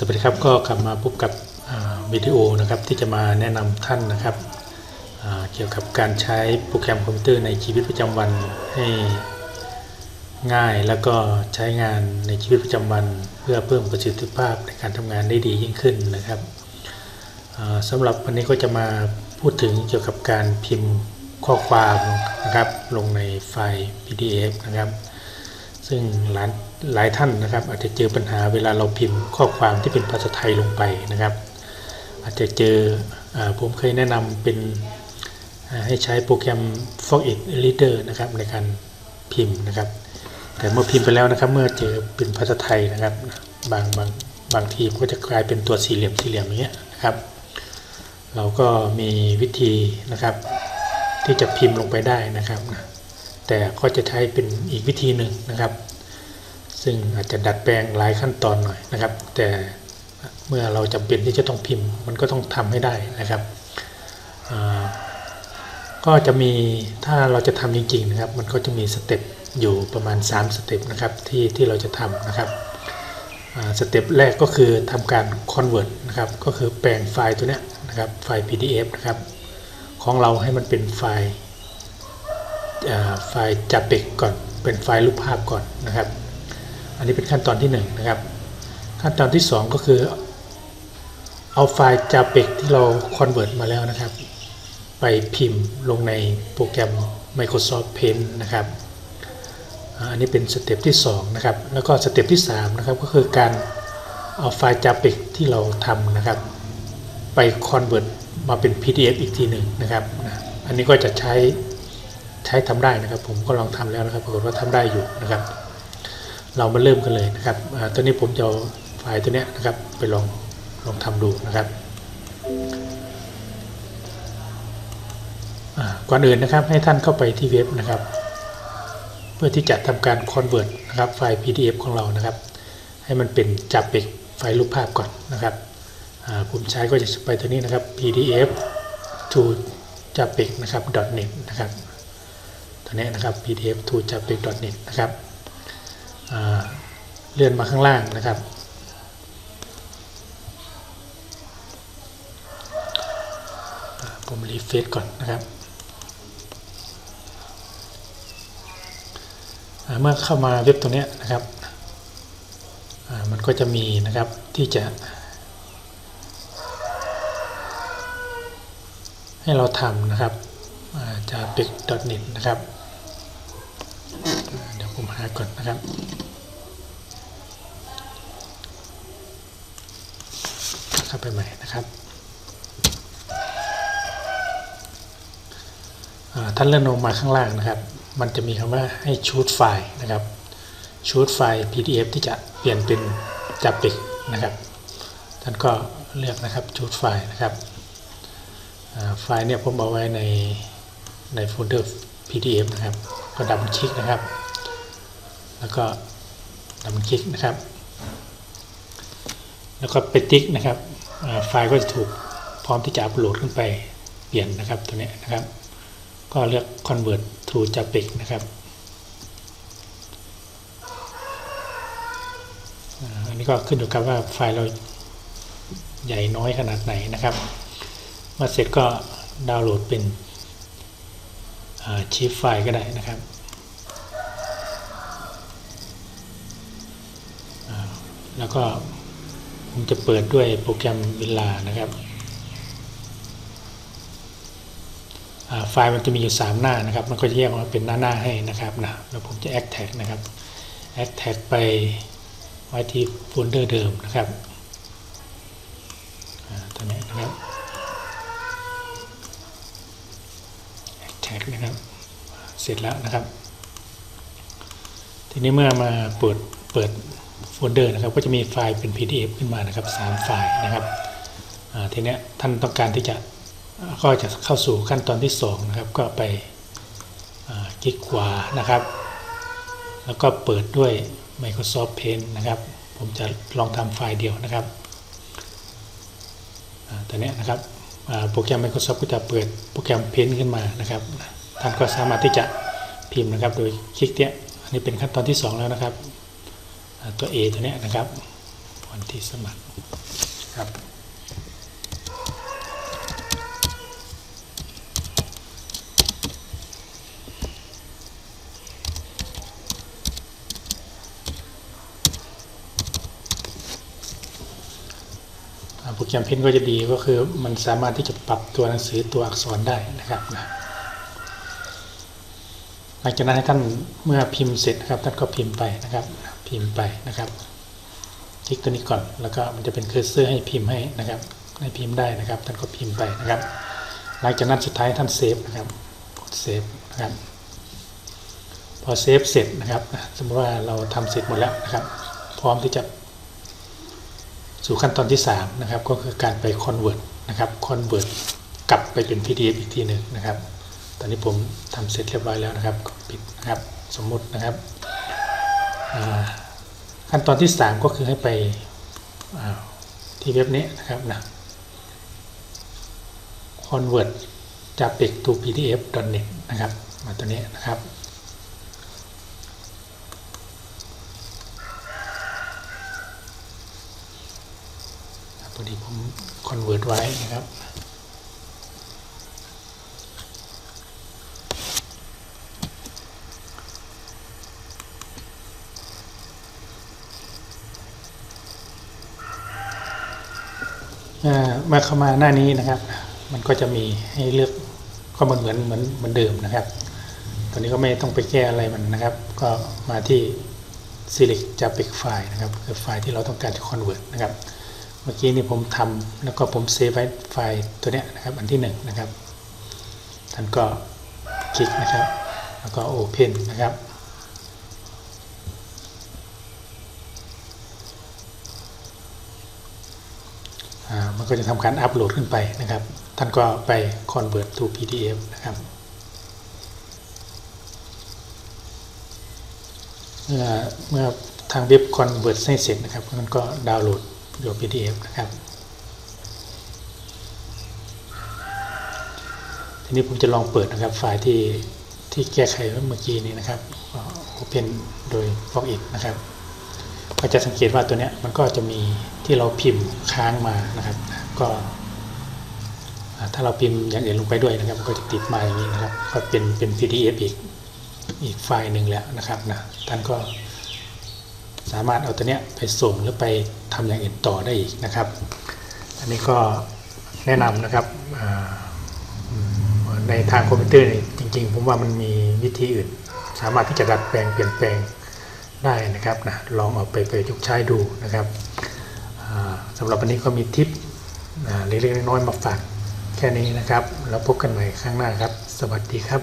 สวัสดีครับก็กลับมาพบกับวิดีโอนะครับที่จะมาแนะนำท่านนะครับเกี่ยวกับการใช้โปรแกรมคอมพิวเตอร์ในชีวิตประจำวันให้ง่ายแล้วก็ใช้งานในชีวิตประจำวัน เพื่อเพิ่มประสิทธิภาพในการทำงานได้ดียิ่งขึ้นนะครับอ่าสำหรับวันนี้ก็จะมาพูดถึงเกี่ยวกับการพิมพ์ข้อความนะครับลงในไฟล์ PDF นะครับ ซึ่งหลาย หลายท่านนะครับ อาจจะเจอปัญหาเวลาเราพิมพ์ข้อความที่เป็นภาษาไทยลงไปนะครับ อาจจะเจออผมเคยแนะนำเป็นให้ใช้โปรแกรม f o x it Reader นะครับในการพิมพ์นะครับ แต่เมื่อพิมพ์ไปแล้วนะครับ เมื่อเจอเป็นภาษาไทยนะครับ บางบางบางทีมันก็จะกลายเป็นตัวสี่เหลี่ยมสี่เหลี่ยมอย่างเงี้ยนะครับ เราก็มีวิธีนะครับ ที่จะพิมพ์ลงไปได้นะครับ แต่ก็จะใช้เป็นอีกวิธีหนึ่งนะครับ ซึ่งอาจจะดัดแปลงหลายขั้นตอนหน่อยนะครับ แต่เมื่อเราจำเป็นที่จะต้องพิมพ์ มันก็ต้องทำให้ได้นะครับ ก็จะมีถ้าเราจะทำจริงๆนะครับ มันก็จะมีสเต็ปอยู่ประมาณ 3 สเต็ปนะครับที่ที่เราจะทำนะครับสเต็ปแรกก็คือทำการ convert นะครับ ก็คือแปลงไฟล์ตัวเนี้ยนะครับไฟล์ PDF นะครับ ของเราให้มันเป็นไฟล์ไฟล์ JPEG ก่อนเป็นไฟล์รูปภาพก่อนนะครับ อันนี้เป็นขั้นตอนที่1นงนะครับ ขั้นตอนที่ 2 ก็คือเอาไฟล์ JPEG ที่เรา convert มาแล้วนะครับ ไปพิมพ์ลงในโปรแกรม Microsoft Paint นะครับ อันนี้เป็นสเต็ปที่2นะครับ แล้วก็สเต็ปที่3นะครับ ก็คือการเอาไฟล์ JPEG ที่เราทำนะครับ ไป convert มาเป็น PDF อีกทีหนึ่งนะครับนะอันนี้ก็จะใช้ใช้ทำได้นะครับ ผมก็ลองทำแล้วนะครับ ปรากฏว่าทำได้อยู่นะครับ เรามาเริ่มกันเลยนะครับตัวนี้ผมจะเอาไฟล์ตัวเนี้ยนะครับไปลองลองทำดูนะครับก่อนอื่นนะครับให้ท่านเข้าไปที่เว็บนะครับ เพื่อที่จะทำการ convert นะครับไฟล์ PDF ของเรานะครับ ให้มันเป็นจับเป็กไฟล์รูปภาพก่อนนะครับอ่าผมใช้ก็จะไปตัวนี้นะครับ pdf to japeg นะครับ .net นะครับ ตัวนี้นะครับ pdf to japeg .net นะครับ เลื่อนมาข้างล่างนะครับ ผมรีเฟซก่อนนะครับ เมื่อเข้ามาเว็บตัวนี้นะครับ มันก็จะมีนะครับที่จะ ให้เราทำนะครับจะ b i g n e t นะครับาเดี๋ยก่อนนะครับเข้าไปใหม่นะครับท่านเลื่อนลงมาข้างล่างนะครับ มันจะมีคำว่าให้ชูดไฟล์นะครับชูดไฟล์ PDF ที่จะเปลี่ยนเป็นจับปิกนะครับ ท่านก็เลือกนะครับชูดไฟล์นะครับไฟล์เนี่ยผมเอาไว้ในในโฟลเดอร์ PDF นะครับ ก็ดับคลิกนะครับ แล้วก็ดับคลิกนะครับ แล้วก็ไปติ๊กนะครับไฟล์ก็จะถูกพร้อมที่จะอัปโหลดขึ้นไปเปลี่ยนนะครับตัวนี้นะครับ ก็เลือก convert to JPEG นะครับอันนี้ก็ขึ้นอยู่กับว่าไฟล์เราใหญ่น้อยขนาดไหนนะครับเมื่อเสร็จก็ดาวน์โหลดเป็นชิปไฟล์ก็ได้นะครับอ่า แล้วก็ผมจะเปิดด้วยโปรแกรมเวลานะครับไฟล์มันจะมีอยู่ 3 หน้านะครับ มันก็จะแยกออกมาเป็นหน้าหน้าให้นะครับนะแล้วผมจะ add tag นะครับ add tag ไปไว้ที่โฟลเดอร์เดิมนะครับตัวนี้นะครับแท็กนะครับ เสร็จแล้วนะครับ ทีนี้เมื่อมาเปิดเปิด โฟลเดอร์นะครับก็จะมีไฟล์เป็น PDF ขึ้นมานะครับ3ไฟล์นะครับทีนี้ท่านต้องการที่จะก็จะเข้าสู่ขั้นตอนที่2นะครับก็ไปคลิกขวานะครับ แล้วก็เปิดด้วย Microsoft Paint นะครับ ผมจะลองทำไฟล์เดียวนะครับตัวนี้นะครับโปรแกรม Microsoft ก็จะเปิดโปรแกรม Paint ขึ้นมานะครับ ท่านก็สามารถที่จะพิมพ์นะครับ โดยคลิกเนี้ยอันนี้เป็นขั้นตอนที่ 2 แล้วนะครับ ตัว A ตัวเนี้ยนะครับวันที่สมัครครับโปรแกรมเพ้นก็จะดีก็คือมันสามารถที่จะปรับตัวหนังสือตัวอักษรได้นะครับนะหลังจากนั้นให้ท่านเมื่อพิมพ์เสร็จนะครับท่านก็พิมพ์ไปนะครับ พิมพ์ไปนะครับคลิกตัวนี้ก่อนแล้วก็มันจะเป็นเคอร์เซอร์ให้พิมพ์ให้นะครับให้พิมพ์ได้นะครับท่านก็พิมพ์ไปนะครับ หลังจากนั้นสุดท้ายท่านเซฟนะครับกดเซฟนะครับพอเซฟเสร็จนะครับสมมติว่าเราทำเสร็จหมดแล้วนะครับ พร้อมที่จะสู่ขั้นตอนที่3นะครับก็คือการไป convert นะครับ convert กลับไปเป็น PDF อีกทีหนึ่งนะครับ ตอนนี้ผมทำเสร็จเรียบร้อยแล้วนะครับปิดนะครับสมมุตินะครับ ขั้นตอนที่ 3 ก็คือให้ไปที่เว็บนี้นะครับนะ convert jpeg to pdf net นะครับ มาตัวนี้นะครับพอดีผมคอนเวิร์ตไว้นะครับ เมื่อเข้ามาหน้านี้นะครับ มันก็จะมีให้เลือกก็เหมือนเหมือนเหมือนเหมือนเดิมนะครับ ตอนนี้ก็ไม่ต้องไปแก้อะไรมันนะครับ ก็มาที่ select jpeg file นะครับคือไฟล์ที่เราต้องการจะ convert นะครับ เมื่อกี้นี่ผมทำแล้วก็ผมเซฟไว้ไฟล์ตัวเนี้ยนะครับ อันที่หนึ่งนะครับ ท่านก็คลิกนะครับ แล้วก็ Open นะครับ อ่ามัน ก็จะทำการอัปโหลดขึ้นไปนะครับ ท่านก็ไป convert to PDF นะครับเมื่อเมื่อทางเว็บ convert ให้เสร็จนะครับมันก็ดาวน์โหลดโดย PDF นะครับทีนี้ผมจะลองเปิดนะครับไฟล์ที่ที่แก้ไขเมื่อกี้นี้นะครับก็ Open โดย Login นะครับก็จะสังเกตว่าตัวเนี้ยมันก็จะมีที่เราพิมพ์ค้างมานะครับ ก็ถ้าเราพิมพ์อย่างอื่นลงไปด้วยนะครับมันก็จะติดมาอย่างนี้นะครับ ก็เป็นเป็น PDF อีกอีกไฟล์หนึ่งแล้วนะครับนะท่านก็สามารถเอาตัวเนี้ยไปส่งหรือไปทำอย่างอื่นต่อได้อีกนะครับ อันนี้ก็แนะนำนะครับในทางคอมพิวเตอร์นี่จริงๆ ผมว่ามันมีวิธีอื่น สามารถที่จะดัดแปลงเปลี่ยนแปลงได้นะครับนะลองเอาไปประยุกต์ใช้ดูนะครับสำหรับวันนี้ก็มีทิป เล็กๆน้อยๆมาฝากแค่นี้นะครับ แล้วพบกันใหม่ครั้งหน้าครับ สวัสดีครับ